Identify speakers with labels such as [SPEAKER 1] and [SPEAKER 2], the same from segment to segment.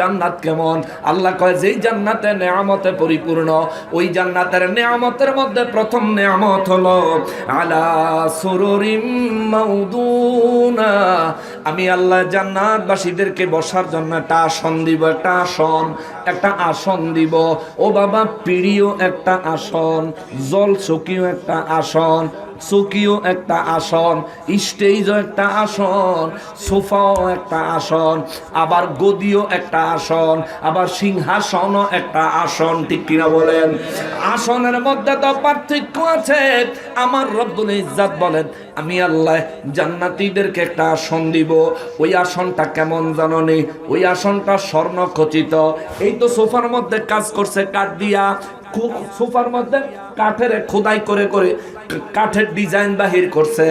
[SPEAKER 1] জান্নাত কেমন? আল্লাহ কয়, যেই জান্নাতে নেয়ামতে পরিপূর্ণ, ওই জান্নাতের নেয়ামতের মধ্যে প্রথম নেয়ামত হলো, আলা সুরুরিম মাউদুনা। আমি আল্লাহ জান্নাতবাসীদেরকে বসার জন্য একটা আসন দিব, একটা আসন। একটা আসন দিব। ও বাবা, পিড়িও একটা আসন, জল চকিও একটা আসন, চকিও একটা আসন, স্টেজও একটা আসন, সোফাও একটা আসন, আবার গদিও একটা আসন, আবার সিংহাসনও একটা আসন, ঠিক কিনা বলেন? আসনের মধ্যে তো পার্থক্য আছে। আমার রব্দুল ইজ্জাত বলেন, আমি আল্লাহ জান্নাতীদেরকে একটা আসন দিব। ওই আসনটা কেমন জাননি? ওই আসনটা স্বর্ণ খচিত এই তো সোফার মধ্যে কাজ করছে কাঠ দিয়া সোফার মধ্যে কাঠের খোদাই করে করে কাঠের ডিজাইন বাহির করছে।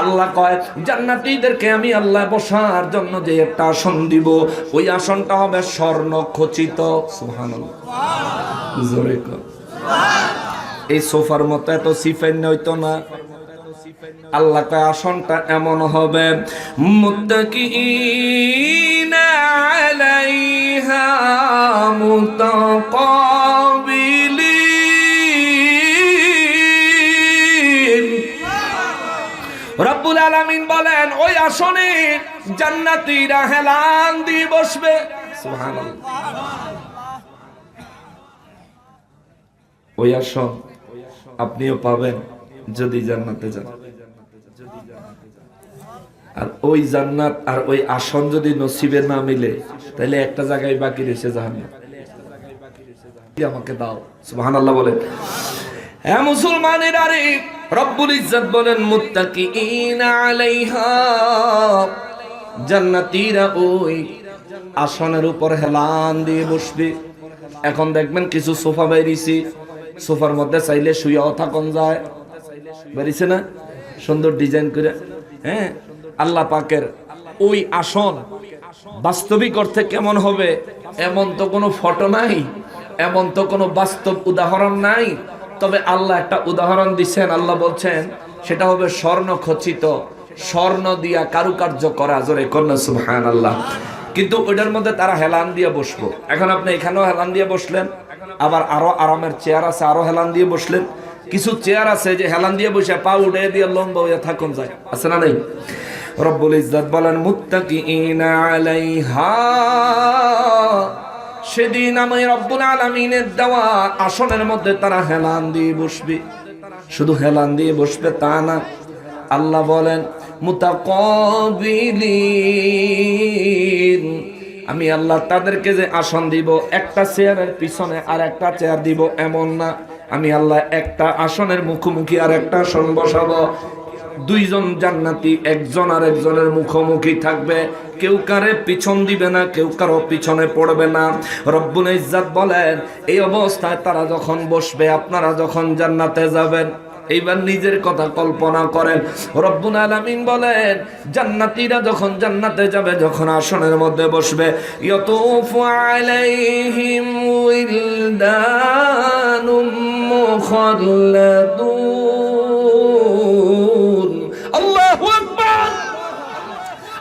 [SPEAKER 1] আল্লাহ কয় জান্নাতীদেরকে আমি আল্লাহ বসার জন্য যে একটা আসন দিব। ওই আসনটা হবে স্বর্ণ খচিত। জোরে এই সোফার মতো এত সিফাইন হইতো না। আল্লাহ কয়, আসনটা এমন হবে। মুত্তাকিনা আলাইহা মুতাকাবিলিন রব্বুল আলামিন বলেন, ওই আসনে জান্নাতীরা হেলান দিয়ে বসবে। ওই আসন আপনিও পাবেন যদি জান্নাতে যান। আর ওই জান্নাত আর ওই আসন যদি নসিবে না মিলে, তাহলে একটা জায়গায় বাকি রয়েছে জাহান্নাম। আমাকে দাও, সুবহানাল্লাহ বলেন। হ্যাঁ মুসলমানের আরে রব্বুল ইজ্জত বলেন, মুত্তাকিইনা আলাইহা। জান্নাতীরা ওই আসনের উপর হেলান দিয়ে বসবে। এখন দেখবেন কিছু সোফা বেরিয়েছি সোফার মধ্যে চাইলে শুয়েও থাকুন যায়। বেরিয়েছে না? সুন্দর ডিজাইন করে। হ্যাঁ? আল্লাহ পাকের ওই আসন বাস্তবিক অর্থে কেমন হবে? এমন তো কোনো ফটো নাই, এমন তো কোনো বাস্তব উদাহরণ নাই। তবে আল্লাহ একটা উদাহরণ দিচ্ছেন আল্লাহ বলছেন, সেটা হবে স্বর্ণ খচিত, স্বর্ণ দিয়া কারুকার্য করা, জোরে কন্যা সুবহান আল্লাহ কিন্তু ওইটার মধ্যে তারা হেলান দিয়ে বসবো। এখন আপনি এখানেও হেলান দিয়ে বসলেন, আবার আরও আরামের চেয়ার আছে, আরও হেলান দিয়ে বসলেন। কিছু চেয়ার আছে যে হেলান দিয়ে বসে পা উঠে দিয়ে লম্বা হয়ে থাকুন যায়, আছে না নেই? রব্বুল ইজ্জত বলেন মুত্তাকিইনা আলাইহা। সেদিন আমি রব্বুল আলামিনের দেওয়া আসনের মধ্যে তারা হেলান দিয়ে বসবে। শুধু হেলান দিয়ে বসবে তা না, আল্লাহ বলেন আমি আল্লাহ তাদেরকে যে আসন দিব, একটা চেয়ারের পিছনে আর একটা চেয়ার দিব, এমন না। আমি আল্লাহ একটা আসনের মুখোমুখি আর একটা আসন বসাবো। দুইজন জান্নাতি, একজন আর একজনের মুখোমুখি থাকবে। কেউ কারে পিছন দিবে না, কেউ কারও পিছনে পড়বে না। রব্বুল ইজ্জাত বলেন, এই অবস্থায় তারা যখন বসবে, আপনারা যখন জান্নাতে যাবেন, এইবার নিজের কথা কল্পনা করেন। রব্বুল আলামিন বলেন, জান্নাতীরা যখন জান্নাতে যাবে, যখন আসনের মধ্যে বসবে, ইয়াতুফু আলাইহিম উইলদানুম মুখাল্লাদুন।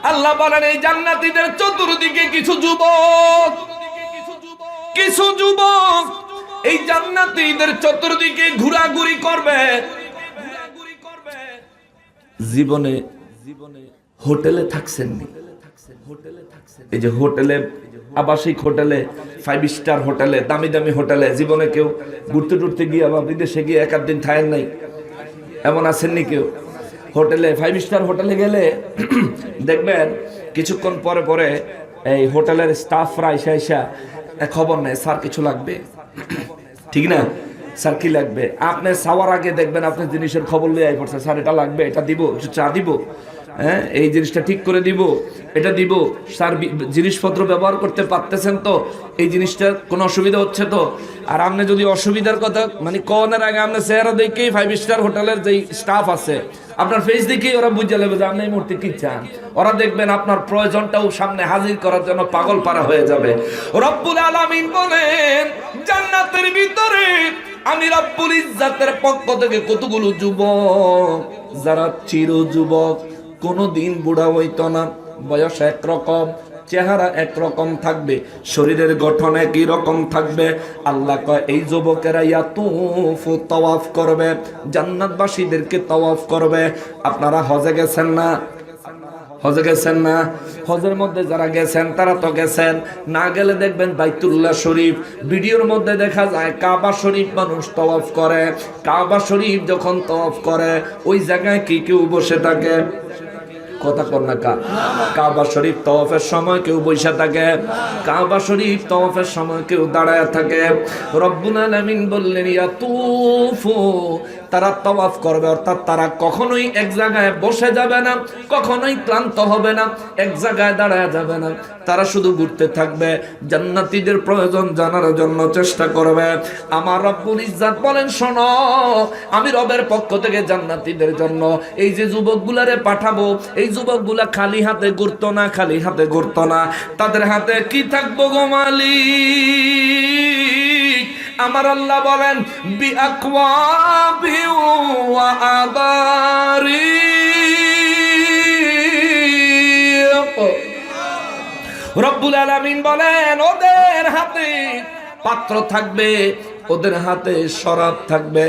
[SPEAKER 1] আল্লাহু বলেন, এই জান্নাতীদের চতুর্দিকে কিছু যুবক কিছু যুবক, এই জান্নাতীদের চতুর্দিকে ঘোরাঘুরি করবে। জীবনে জীবনে হোটেলে থাকছেননি। এই যে হোটেলে, আবাসিক হোটেলে ফাইভ স্টার হোটেলে, দামি দামি হোটেলে, জীবনে কেউ ঘুরতে টুরতে গিয়ে বা বিদেশে গিয়ে এক দিন থাকেন নাই। এমন আছেননি কেউ? হোটেলে ফাইভ স্টার হোটেলে গেলে দেখবেন কিছুক্ষণ পরে পরে এই হোটেলের স্টাফরা এসে এসা খবর নেয়, স্যার, কিছু লাগবে? ঠিক না? স্যার, কি লাগবে? আপনি সাওয়ার আগে দেখবেন আপনি জিনিসের খবর লিয়ে পড়ছে স্যার, এটা লাগবে, এটা দিব, কিছু চা দিব। হ্যাঁ এই জিনিসটা ঠিক করে দিব, এটা দিব স্যার বি- জিনিসপত্র ব্যবহার করতে পারতেছেন তো, এই জিনিসটার কোনো অসুবিধা হচ্ছে তো। আর আপনি যদি অসুবিধার কথা মানে কনের আগে আপনি চেহারা দেখেই ফাইভ স্টার হোটেলের যেই স্টাফ আছে, আপনার ফেস দেখেই ওরা বুঝে নেবে যে আপনি এই মুহূর্তে কি চান। ওরা দেখবেন আপনার প্রয়োজনটাও সামনে হাজির করার জন্য পাগল পারা হয়ে যাবে। রব্বুল আলামিন বলেন, জান্নাতের ভিতরে আমি রব্বুল ইজ্জাতের পক্ষ থেকে কতগুলো যুবক, যারা চির যুবক কোনো দিন বুড়া হইতো না। বয়স একরকম, চেহারা একরকম থাকবে, শরীরের গঠন একই রকম থাকবে। আল্লাহ কয়, এই যুবকেরা ইয়াতুফু, তাওয়াফ করবে, জান্নাতবাসীদেরকে তাওয়াফ করবে। আপনারা হজে গেছেন না? হজে গেছেন না? হজের মধ্যে যারা গেছেন, তারা তো গেছেন। না গেলে দেখবেন বাইতুল্লাহ শরীফ, ভিডিওর মধ্যে দেখা যায়, কাবা শরীফ মানুষ তওয়াফ করে। কাবা শরীফ যখন তওয়াফ করে, ওই জায়গায় কি কেউ বসে থাকে? কথা কর না কা। কাবা শরীফ তওয়াফের সময় কেউ বসে থাকে। কাবা শরীফ তওয়াফের সময় কেউ দাঁড়ায় থাকে। রব্বুল আলামিন বললেন, ইয়াতুফু তারা তওয়াফ করবে, অর্থাৎ তারা কখনোই এক জায়গায় বসে যাবে না, কখনোই ক্লান্ত হবে না, এক জায়গায় দাঁড়ায় যাবে না। তারা শুধু ঘুরতে থাকবে, জান্নাতীদের প্রয়োজন জানার জন্য চেষ্টা করবে। আমার রব্বুল ইজ্জাত বলেন, শোনো, আমি রবের পক্ষ থেকে জান্নাতীদের জন্য এই যে যুবকগুলারে পাঠাবো, এই যুবকগুলা খালি হাতে ঘুরতো না, খালি হাতে ঘুরতো না। তাদের হাতে কি থাকব গো মালিক? আমার আল্লাহ বলেন, বি আবারিক রব্বুল আলামিন বলেন, ওদের হাতে পাত্র থাকবে, ওদের হাতে শরাব থাকবে,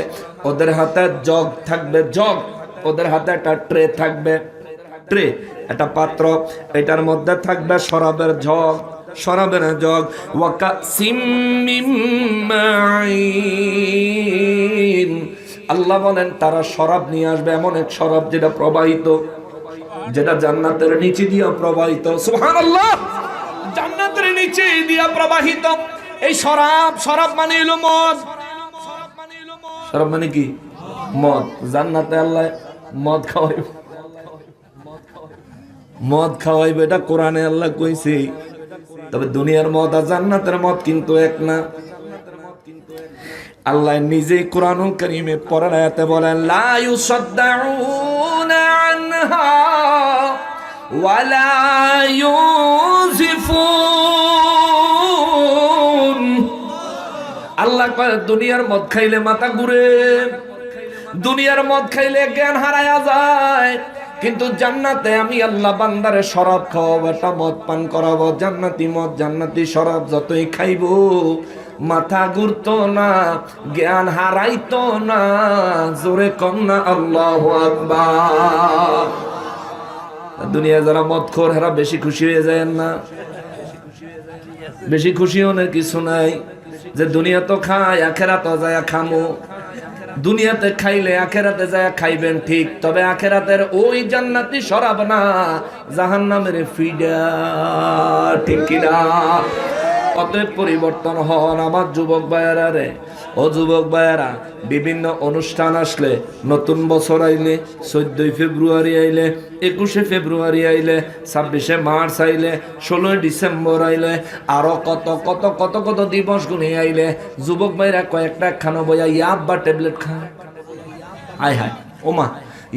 [SPEAKER 1] ওদের হাতে জগ থাকবে, জগ, ওদের হাতে একটা ট্রে থাকবে, ট্রে, একটা পাত্র, এটার মধ্যে থাকবে শরাবের জগ। শরাবের জগ। ওয়াকা সিম আল্লাহ বলেন, তারা শরাব নিয়ে আসবে, এমন এক শরাব যেটা প্রবাহিত, যেটা জান্নাতের নিচে দিয়ে প্রবাহিত। সুবহানাল্লাহ! জান্নাতের নিচে দিয়া প্রবাহিত। এই শরাব শরাব মানে এলো মদ। শরাব মানে কি? মদ। জান্নাতে আল্লাহ মদ খাওয়াইবে। মদ খাওয়াইবে, এটা কোরআনে আল্লাহ কইছে। তবে দুনিয়ার মদ আর জান্নাতের মদ কিন্তু এক না। আল্লাহ নিজেই কোরআনুল করিমে পরের আয়াতে বলেন, লা ইউসাদ্দাউনা আনহা ওয়ালা ইউজিফুন আল্লাহ কয়, দুনিয়ার মদ খাইলে মাথা ঘুরে, দুনিয়ার মদ খাইলে জ্ঞান হারায়া যায়। কিন্তু জান্নাতে আমি আল্লাহ বান্দারে শরাব খাওয়াবো, একটা মদ পান করাবো, জান্নাতি মদ, জান্নাতি শরাব যতই খাইবো, মাথা ঘুরতো না, জ্ঞান হারাইতো না, জোরে কম না আল্লাহ দুনিয়া যারা মদ খোর, হেরা বেশি খুশি হয়ে যায় না। বেশি খুশি হনের কিছু নাই। যে দুনিয়া তো খায় আখেরা তো যায় খামো। দুনিয়াতে খাইলে আখেরাতে যায় খাইবেন ঠিক, তবে আখেরাতের ওই জান্নাতি সরাব না জাহান্নামের ফিডা, ঠিক কিনা? অতএব পরিবর্তন হন আমার যুবক ভাইয়ারা রে। ও যুবক ভাইয়ারা, বিভিন্ন অনুষ্ঠান আসলে, নতুন বছর আইলে, চোদ্দই ফেব্রুয়ারি আইলে, একুশে ফেব্রুয়ারি আইলে, ছাব্বিশে মার্চ আইলে, ষোলোই ডিসেম্বর আইলে, আরও কত কত কত কত দিবস গুনে আইলে, যুবক ভাইরা কয়েকটা খানো বইয়া ইয়াব বা ট্যাবলেট খায় আয় হায়, ওমা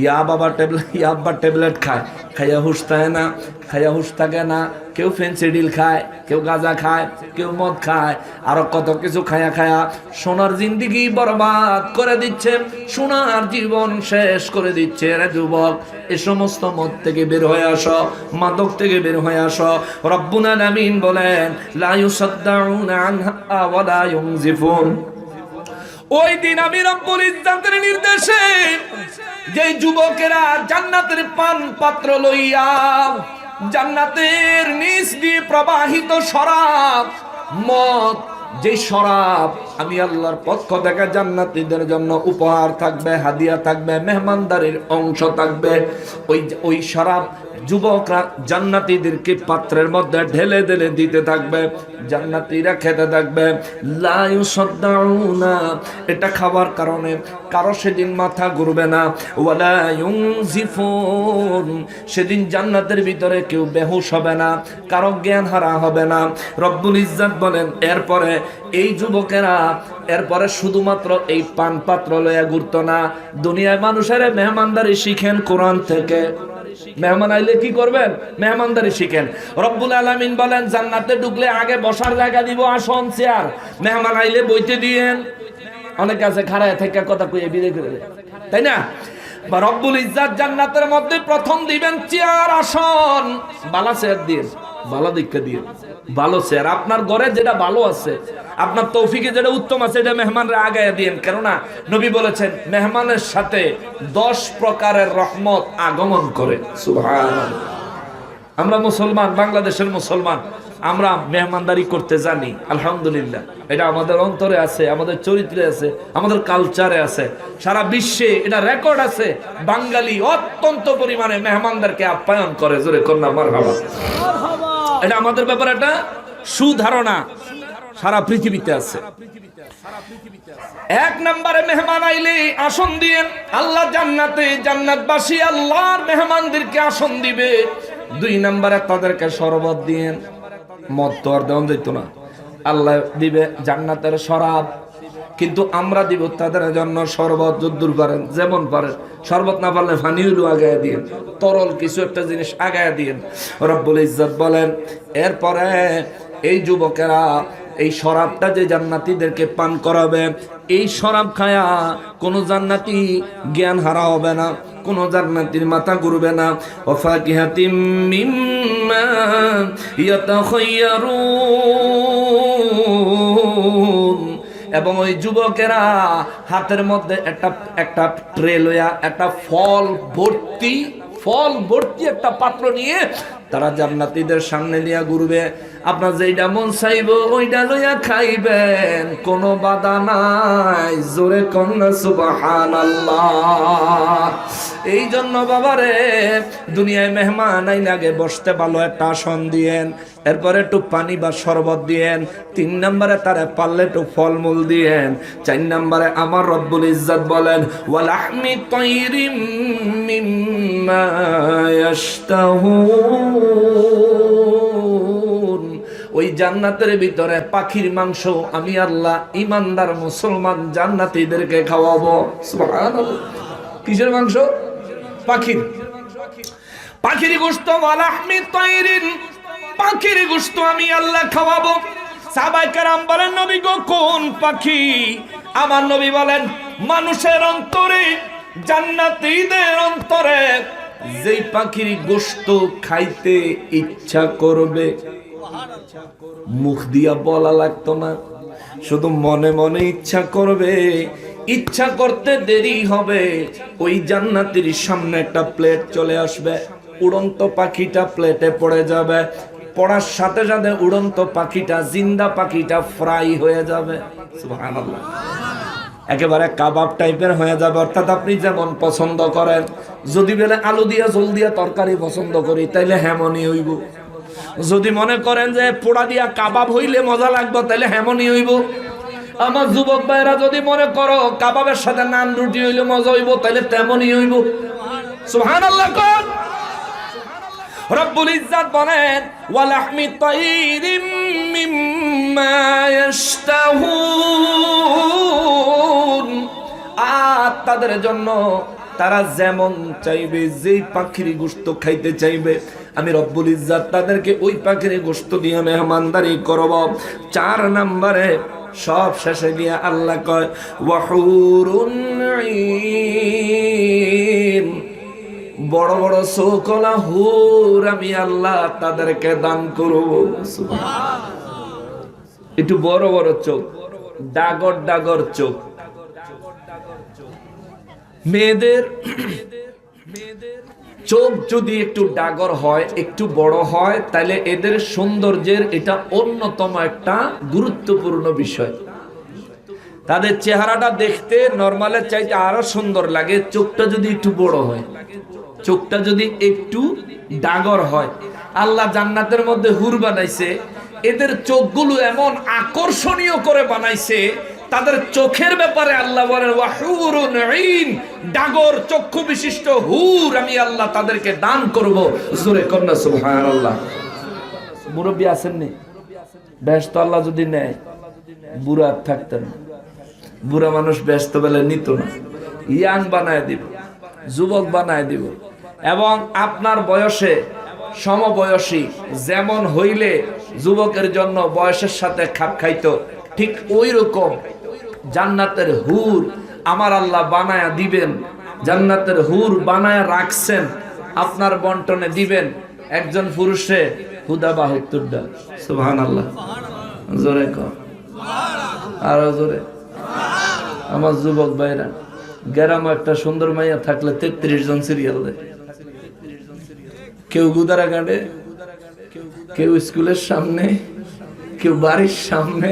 [SPEAKER 1] ইয়া বাবা ট্যাবলেট ইয়া আব্বা ট্যাবলেট খায়। খাইয়া হুশ থাকে না, খাইয়া হুশ থাকে না। কেউ ফেন্সিডিল খায়, কেউ গাঁজা খায়, কেউ মদ খায়, আরও কত কিছু খায়া খায়া সোনার জিন্দিগি বরবাদ করে দিচ্ছে, সোনার জীবন শেষ করে দিচ্ছে রে যুবক। এ সমস্ত মদ থেকে বের হয়ে আস, মাদক থেকে বের হয়ে আসো। রব্বুল নামিন বলেন লায়ু ইউসাদ্দাউনা আনহা ওয়ালা ইউনজিফুন। ওই দিন আমি রব্বুল ইজ্জাতের নির্দেশে যে যুবকেরা জান্নাতের পান পাত্র লইয়া জান্নাতের নিচ দিয়ে প্রবাহিত শরাব, মদ, যে শরাব আমি আল্লাহর পক্ষ থেকে জান্নাতীদের জন্য উপহার থাকবে, হাদিয়া থাকবে, মেহমানদারির অংশ থাকবে, ওই ওই শরাব যুবকরা জান্নাতীদেরকে পাত্রের মধ্যে ঢেলে ঢেলে দিতে থাকবে, জান্নাতীরা খেতে থাকবে। লায়ু সদ্দাউনা, এটা খাবার কারণে কারও সেদিন মাথা ঘুরবে না। ওয়ালা ইউনজিফুন, সেদিন জান্নাতের ভিতরে কেউ বেহুশ হবে না, কারও জ্ঞান হারা হবে না। রব্বুল ইজ্জাত বলেন, এরপরে এই যুবকেরা, এরপরে শুধুমাত্র এই পান পাত্র লয়া ঘুরতো না, দুনিয়ায় মানুষের মেহমানদারি শিখেন কোরআন থেকে। মেহমান আইলে কি করবেন? মেহমানদারি শিখেন। রব্বুল আলামিন বলেন, জান্নাতে ঢুকলে আগে বসার জায়গা দিব, আসন, চেয়ার। মেহমান আইলে বইতে দিয়েন। অনেক আছে খাড়ায় থেকে কথা কইয়ে বিদে করে। তাই না? রব্বুল ইজ্জাত জান্নাতের মধ্যে প্রথম দিবেন চেয়ার, আসন, বালা চেয়ার দিয়ে ভালো দীক্ষা দিয়ে। ভালো স্যার, আপনার ঘরে যেটা ভালো আছে, আপনার তৌফিকে যেটা উত্তম আছে, এটা মেহমানরা আগায় দিয়েন। কেননা নবী বলেছেন, মেহমানের সাথে দশ প্রকারের রহমত আগমন করে। আমরা মুসলমান, বাংলাদেশের মুসলমান, আমরা মেহমানদারি করতে জানি, আলহামদুলিল্লাহ। এটা আমাদের অন্তরে আছে, আমাদের চরিত্রে আছে, আমাদের কালচারে আছে। সারা বিশ্বে এটা রেকর্ড আছে, বাঙালি অত্যন্ত পরিমাণে মেহমানদারকে আপ্যায়ন করে। জোরে কন্যা মার এটা আমাদের ব্যাপার একটা সুধারণা সারা পৃথিবীতে আছে। এক নম্বরে মেহমান আইলে আসন দিয়েন আল্লাহ জান্নাতে জান্নাতবাসী আল্লাহর মেহমানদেরকে আসন দিবে। দুই নম্বরে তাদেরকে শরবত দিয়েন মদ তো আর দেওয়া যেত না। আল্লাহ দিবে জান্নাতের শরাব কিন্তু আমরা দিব তাদের জন্য শরবত যদ্দুর পারেন যেমন পারেন। শরবত না পারলে ফানিউলু আগায় দিন তরল কিছু একটা জিনিস আগায় দিন রব্বুল ইজ্জত বলেন, এরপরে এই যুবকেরা এই শরাবটা যে জান্নাতীদেরকে পান করাবে, এই শরাব খায়া কোনো জান্নাতি জ্ঞান হারা হবে না, কোনো জান্নাতির মাথা ঘুরবে না। ওফাকিহাতিম মিম্মা ইয়াতাখায়্যারুন এবং ওই যুবকেরা হাতের মধ্যে একটা একটা ট্রে লইয়া একটা ফল ভর্তি ফল ভর্তি একটা পাত্র নিয়ে তারা জান্নাতিদের সামনে নিয়ে ঘুরবে। আপনার যেইটা মন চাইব ওইটা লইয়া খাইবেন। কোনো বাধা নাই। জোরে কন্যা সুবাহান এই জন্য বাবারে, দুনিয়ায় মেহমান আইন আগে বসতে ভালো একটা আসন দিয়েন। এরপরে একটু পানি বা শরবত দিয়েন। তিন নম্বরে তারে পারলে একটু ফলমূল দিয়েন। চার নম্বরে আমার রব্বুল ইজ্জত বলেন, ওয়ালাহমি তৈরিম মিম্মা ইয়াশতাহুন। ওই জান্নাতের ভিতরে পাখির মাংস আমি আল্লাহ ইমানদার মুসলমান জান্নাতীদেরকে খাওয়াবো। কিসের মাংস? পাখির। পাখির গোস্ত ওয়ালাহমি তৈরিন পাখির গোস্ত আমি আল্লাহ খাওয়াবো। সাহাবাই কারাম বলেন, নবী গো, কোন পাখি? আমার নবী বলেন, মানুষের অন্তরে, জান্নাতীদের অন্তরে যেই পাখির গোস্ত খাইতে ইচ্ছা করবে মুখ দিয়া বলা লাগতো না। শুধু মনে মনে ইচ্ছা করবে, ইচ্ছা করতে দেরি হবে। ওই জান্নাতির সামনে একটা প্লেট চলে আসবে, উড়ন্ত পাখিটা প্লেটে পড়ে যাবে। পড়ার সাথে সাথে উড়ন্ত পাখিটা, জিন্দা পাখিটা ফ্রাই হয়ে যাবে। একেবারে কাবাব টাইপের হয়ে যাবে। অর্থাৎ আপনি যেমন পছন্দ করেন, যদি বেলে আলু দিয়া জল দিয়া তরকারি পছন্দ করি, তাইলে হেমনই হইব। যদি মনে করেন যে পোড়া দিয়া কাবাব হইলে মজা লাগবে, তাহলে হেমনই হইব। আমার যুবক ভাইরা যদি মনে করো কাবাবের সাথে নান রুটি হইলে মজা হইব, তাহলে তেমনই হইব। সুবহানাল্লাহ কোন রব্বুল ইজ্জাত বলেন, ওয়ালাহমি তাইরিম মিম্মা ইয়াশতাহুন। আর তাদের জন্য তারা যেমন চাইবে, যেই পাখির গোস্ত খাইতে চাইবে আমি রব্বুল ইজ্জাত তাদেরকে ওই পাখির গোস্ত দিয়ে মেহমানদারি করব। চার নম্বরে সব শেষে গিয়ে আল্লাহ কয়, ওয়াহুরুন। বড় বড় চৌকলা হুর, আমি আল্লাহ তাদেরকে দান করব। একটু বড় বড় চোখ, ডাগর ডাগর চোখ। মেয়েদের চোখ যদি একটু ডাগর হয়, একটু বড় হয়, তাহলে এদের সৌন্দর্যের এটা অন্যতম একটা গুরুত্বপূর্ণ বিষয়। তাদের চেহারাটা দেখতে নর্মালের চাইতে আরও সুন্দর লাগে, চোখটা যদি একটু বড় হয়। চোখটা যদি একটু ডাগর হয়। আল্লাহ জান্নাতের মধ্যে হুর বানাইছে। এদের চোখগুলো এমন আকর্ষণীয় করে বানাইছে তাদের চোখের ব্যাপারে আল্লাহ বলেন ওয়াহুরুন ঈন ডাগর চক্ষু বিশিষ্ট হুর, আমি আল্লাহ তাদেরকে দান করব। জোরে কন্যা, সুবহানাল্লাহ। মুরব্বী আসেননি ব্যস্ত আল্লাহ যদি নেয়, বুড়া থাকতেন না। বুড়া মানুষ ব্যস্ত বেলে নিত না। ইয়াং বানায় দিব, যুবক বানায় দিব। এবং আপনার বয়সে সমবয়সী, যেমন হইলে যুবকের জন্য বয়সের সাথে খাপ খাইতো, ঠিক ওই রকম জান্নাতের হুর আমার আল্লাহ বানায়া দিবেন, জান্নাতের হুর বানায়া রাখছেন, আপনার বন্টনে দিবেন একজন পুরুষে হুদা বাহাত্তরটা। সুবহান আল্লাহ জোরে আরও জোরে। আমার যুবক ভাইরা, গ্রাম একটা সুন্দর মাইয়া থাকলে তেত্রিশ জন সিরিয়াল দেয়। কেউ গুদারা গাড়ে কেউ স্কুলের সামনে, কেউ বাড়ির সামনে,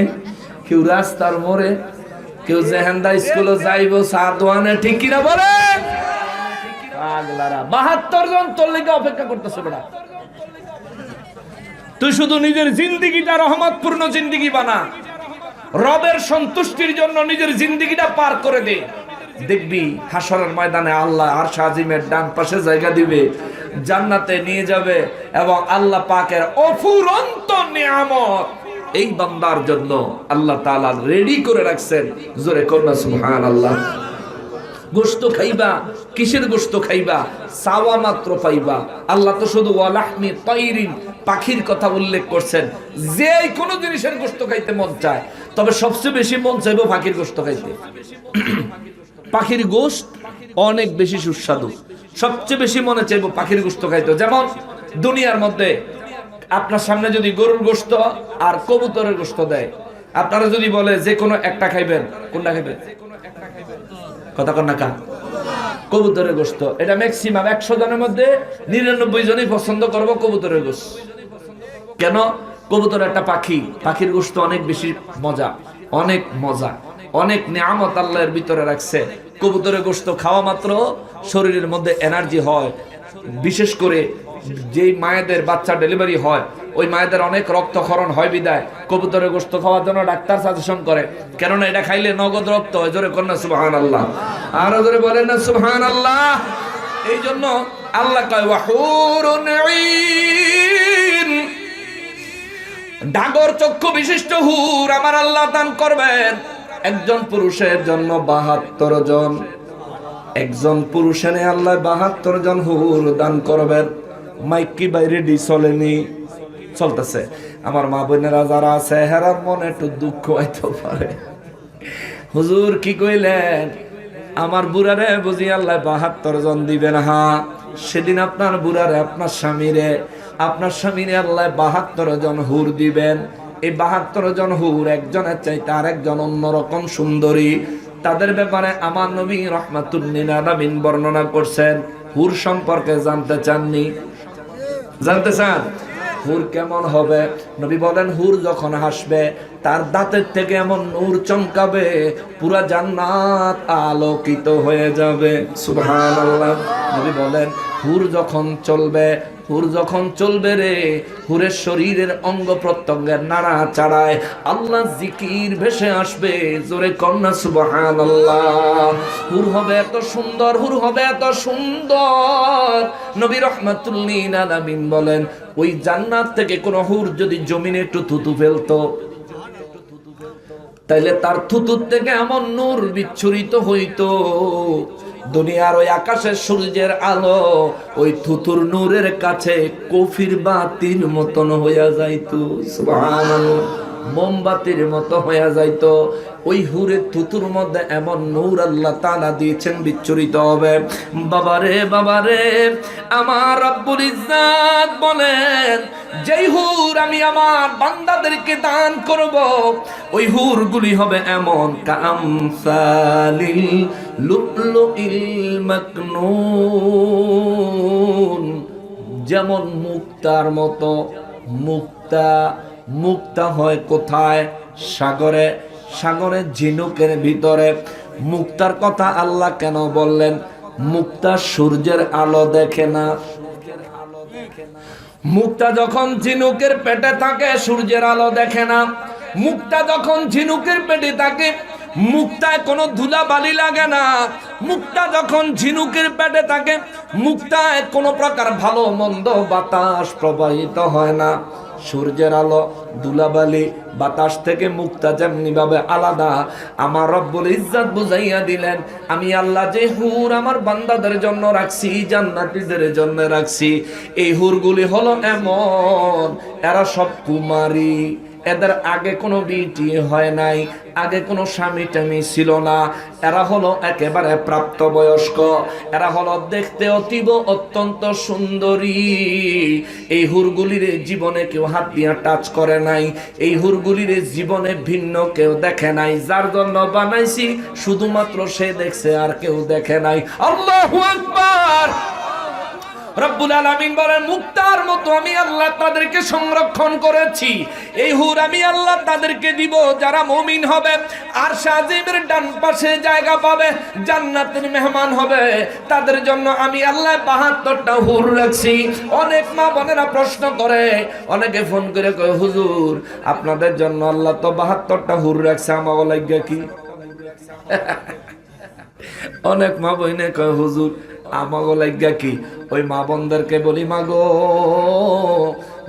[SPEAKER 1] কেউ রাস্তার মোড়ে কেউ জেহেন্দা স্কুলে যাইব চা দোয়ানে ঠিক কিনা বলে পাগলারা, বাহাত্তর জন তোর লেগে অপেক্ষা করতেছে বেড়া তুই শুধু নিজের জিন্দিগিটা, রহমতপূর্ণ জিন্দিগি বানা। রবের সন্তুষ্টির জন্য নিজের জিন্দিগিটা পার করে দে। দেখবি হাসরের ময়দানে আল্লাহ আর সাজিমের ডান পাশে জায়গা দিবে, জান্নাতে নিয়ে যাবে এবং আল্লাহ পাকের অফুরন্ত নিয়ামত এই বান্দার জন্য আল্লাহ তাআলা রেডি করে রাখছেন। জোরে করনা সুবহানাল্লাহ। গোস্ত খাইবা, কিসের গোস্ত খাইবা? সাওয়া মাত্র পাইবা। আল্লাহ তো শুধু ওয়ালাহমি তাইরিন পাখির কথা উল্লেখ করছেন। যে কোনো জিনিসের গোস্ত খাইতে মন চায়, তবে সবচেয়ে বেশি মন চাইব পাখির গোস্ত খাইতে। পাখির গোস্ত অনেক বেশি সুস্বাদু। সবচেয়ে বেশি মনে চাইব পাখির গোস্ত খাইতে। যেমন দুনিয়ার মধ্যে আপনার সামনে যদি গরুর গোস্ত আর কবুতরের গোস্ত দেয়, আপনারা যদি বলে যে কোনো একটা খাইবেন, কোনটা খাইবেন? কথা কন না কা কবুতরের গোস্ত এটা ম্যাক্সিমাম একশো জনের মধ্যে নিরানব্বই জনই পছন্দ করব কবুতরের গোস্ত কেন? কবুতর একটা পাখি। পাখির গোস্ত অনেক বেশি মজা, অনেক মজা, অনেক নিয়ামত আল্লাহর ভিতরে রাখছে। কবুতরের গোস্ত খাওয়া মাত্র শরীরের মধ্যে এনার্জি হয়। বিশেষ করে যেই মায়েদের বাচ্চা ডেলিভারি হয়, ওই মায়েদের অনেক রক্তক্ষরণ হয় বিদায়। কবুতরের গোস্ত খাওয়ার জন্য ডাক্তার সাজেশন করে। কেননা এটা খাইলে নগদ রক্ত হয় জোরে কন্যা সুবহান আল্লাহ আর জোরে বলেন না সুবহান আল্লাহ এই জন্য আল্লাহ কয় ওয়াহুরুন ডাগর চক্ষু বিশিষ্ট হুর, আমার আল্লাহ দান করবেন। একজন পুরুষের জন্য বাহাত্তর জন। একজন পুরুষের আল্লাহ বাহাত্তর জন হুর দান করবেন। মাইক কি বাইরে ডি চলেনি চলতেছে। আমার মা বোনেরা যারা আছে, হেরার মনে একটু দুঃখ হইতে পারে। হুজুর কি কইলেন? আমার বুড়ারে বুঝি আল্লাহ বাহাত্তর জন দিবেন, হা। সেদিন আপনার বুড়ারে, আপনার স্বামীরে আপনার স্বামীরে আল্লাহ বাহাত্তর জন হুর দিবেন। এই বাহাত্তর জন হুর একজনের চাইতে আরেকজন অন্যরকম সুন্দরী। তাদের ব্যাপারে আমার নবী রহমাতুল্লিন বর্ণনা করছেন। হুর সম্পর্কে জানতে চাননি। জানতে চান? হুর কেমন হবে? নবী বলেন, হুর যখন হাসবে, তার দাঁতের থেকে এমন নূর চমকাবে, পুরা জান্নাত আলোকিত হয়ে যাবে। সুবহানাল্লাহ। নবী বলেন, হুর যখন চলবে, হুর যখন চলবে রে, হুরের শরীরের অঙ্গ প্রত্যঙ্গের নাড়া চাড়ায় আল্লাহ জিকির ভেসে আসবে, জোরে কন্যা সুবহানাল্লাহ। হুর হবে এত সুন্দর, হুর হবে এত সুন্দর। নবী রহমাতুল্লিন বলেন, ওই জান্নাত থেকে কোন হুর যদি জমিনে একটু থুতু ফেলতো, তাইলে তার থুতুর থেকে এমন নূর বিচ্ছুরিত হইতো। দুনিয়ার ওই আকাশের সূর্যের আলো ওই থুতুর নূরের কাছে কফির বাতির মতন হইয়া যাইতো। সুবহানাল্লাহ। মোমবাতির মতো হইয়া যাইত। ওই হুরের থুতুর মধ্যে এমন নূর আল্লাহ তাআলা দিয়েছেন, বিচ্ছুরিত হবে। বাবারে বাবারে, আমার রব্বুল ইজ্জাত বলেন, যেই হুর আমি আমার বান্দাদেরকে দান করব, ওই হুরগুলি হবে এমন কামসালিল লুলুইল মাকনুন, যেমন মুক্তার মতো মুক্তা মুক্তা হয় কোথায়? সাগরে। সাগরে ঝিনুকের ভিতরে। মুক্তার কথা আল্লাহ কেন বললেন? মুক্তা সূর্যের আলো দেখে না। মুক্তা যখন ঝিনুকের পেটে থাকে, সূর্যের আলো দেখে না। মুক্তা যখন ঝিনুকের পেটে থাকে, মুক্তায় কোনো ধুলা বালি লাগে না। মুক্তা যখন ঝিনুকের পেটে থাকে, মুক্তায় কোনো প্রকার ভালো, মন্দ বাতাস প্রবাহিত হয় না। সূর্যের আলো দুলাবালি বাতাস থেকে মুক্তা যেমনি ভাবে আলাদা। আমার রব্বুল ইজ্জাত বুঝাইয়া দিলেন, আমি আল্লাহ যে হুর আমার বান্দাদের জন্য রাখছি, জান্নাতীদের জন্য রাখছি, এই হুরগুলি হলো এমন, এরা সব কুমারী। এদের আগে কোনো বিটি হয় নাই, আগে কোনো স্বামী টামি ছিল না। এরা হলো একেবারে প্রাপ্তবয়স্ক। এরা হলো দেখতে অতীব অত্যন্ত সুন্দরী। এই হুরগুলির জীবনে কেউ হাত দিয়া টাচ করে নাই। এই হুরগুলির জীবনে ভিন্ন কেউ দেখে নাই। যার জন্য বানাইছি, শুধুমাত্র সে দেখছে আর কেউ দেখে নাই। আল্লাহু আকবার! রব্বুল আলামিন বলেন, মুক্তার মতো আমি আল্লাহ তাদেরকে সংরক্ষণ করেছি। এই হুর আমি আল্লাহ তাদেরকে দিব, যারা মুমিন হবে, আর সাজিমের ডান পাশে জায়গা পাবে, জান্নাতের মেহমান হবে। তাদের জন্য আমি আল্লাহ বাহাত্তরটা হুর রাখছি। অনেক মা বোনেরা প্রশ্ন করে, অনেকে ফোন করে কয়, হুজুর, আপনাদের জন্য আল্লাহ তো বাহাত্তরটা হুর রাখছে, আমার লাগিয়া কি? অনেক মা বইনে কয়, হুজুর আমাগো লাগিয়া কি? ওই মা বোনদেরকে বলি মাগো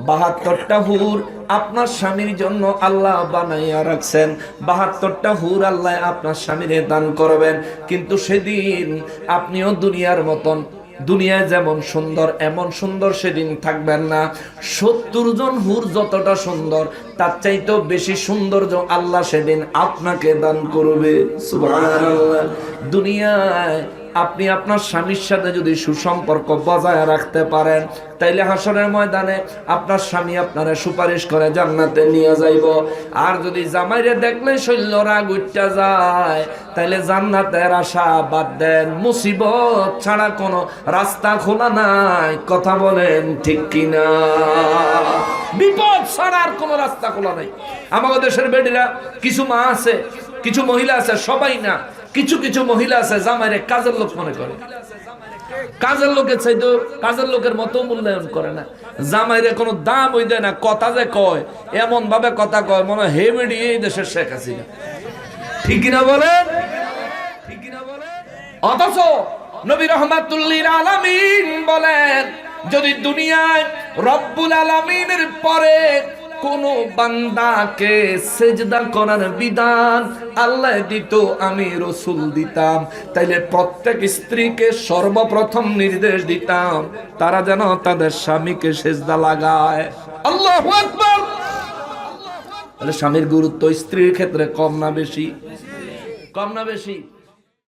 [SPEAKER 1] বাহাত্তরটা হুর আপনার স্বামীর জন্য আল্লাহ বানাইয়া রাখছেন। বাহাত্তরটা হুর আল্লাহ আপনার স্বামীরে দান করবেন। কিন্তু সেদিন আপনিও দুনিয়ার মতন, দুনিয়ায় যেমন সুন্দর, এমন সুন্দর সেদিন থাকবেন না। সত্তর জন হুর যতটা সুন্দর, তার চাইতেও বেশি সৌন্দর্য আল্লাহ সেদিন আপনাকে দান করবে। দুনিয়ায় আপনি আপনার স্বামীর সাথে যদি সুসম্পর্ক বজায় রাখতে পারেন, তাইলে হাসরের ময়দানে আপনার স্বামী আপনারে সুপারিশ করে জান্নাতে নিয়ে যাইব। আর যদি জামাইরে দেখলে শৈল্য রাগ উঠতে যায়, তাইলে জান্নাতের আশা বাদ দেন। মুসিবত ছাড়া কোনো রাস্তা খোলা নাই, কথা বলেন ঠিক কিনা? বিপদ ছাড়া আর কোনো রাস্তা খোলা নাই। আমাদের দেশের বেডিরা কিছু মা আছে, কিছু মহিলা আছে, সবাই না কিছু কিছু মহিলা আছে, জামাইরে কাজের লোক মনে করে। কাজের লোকের চাইতো কাজের লোকের মতো মূল্যায়ন করে না। জামাইরে কোনো দাম ওই দেয় না, কথা যে কয় এমন ভাবে কথা কয়, মনে হয় হেমেডি এই দেশের শেখ হাসিনা। ঠিক কিনা বলে ঠিক কিনা বলে অথচ নবী রহমাতুল্লিল আলামিন বলেন, যদি দুনিয়ায় রব্বুল আলামিনের পরে কোন বান্দাকে সেজদা করার বিধান আল্লাহ দিত, আমি রসুল দিতাম। তাইলে প্রত্যেক স্ত্রীকে সর্বপ্রথম নির্দেশ দিতাম, তারা যেন তাদের স্বামীকে সেজদা লাগায়। আল্লাহ স্বামীর গুরুত্ব স্ত্রীর ক্ষেত্রে কম না বেশি? কম না বেশি?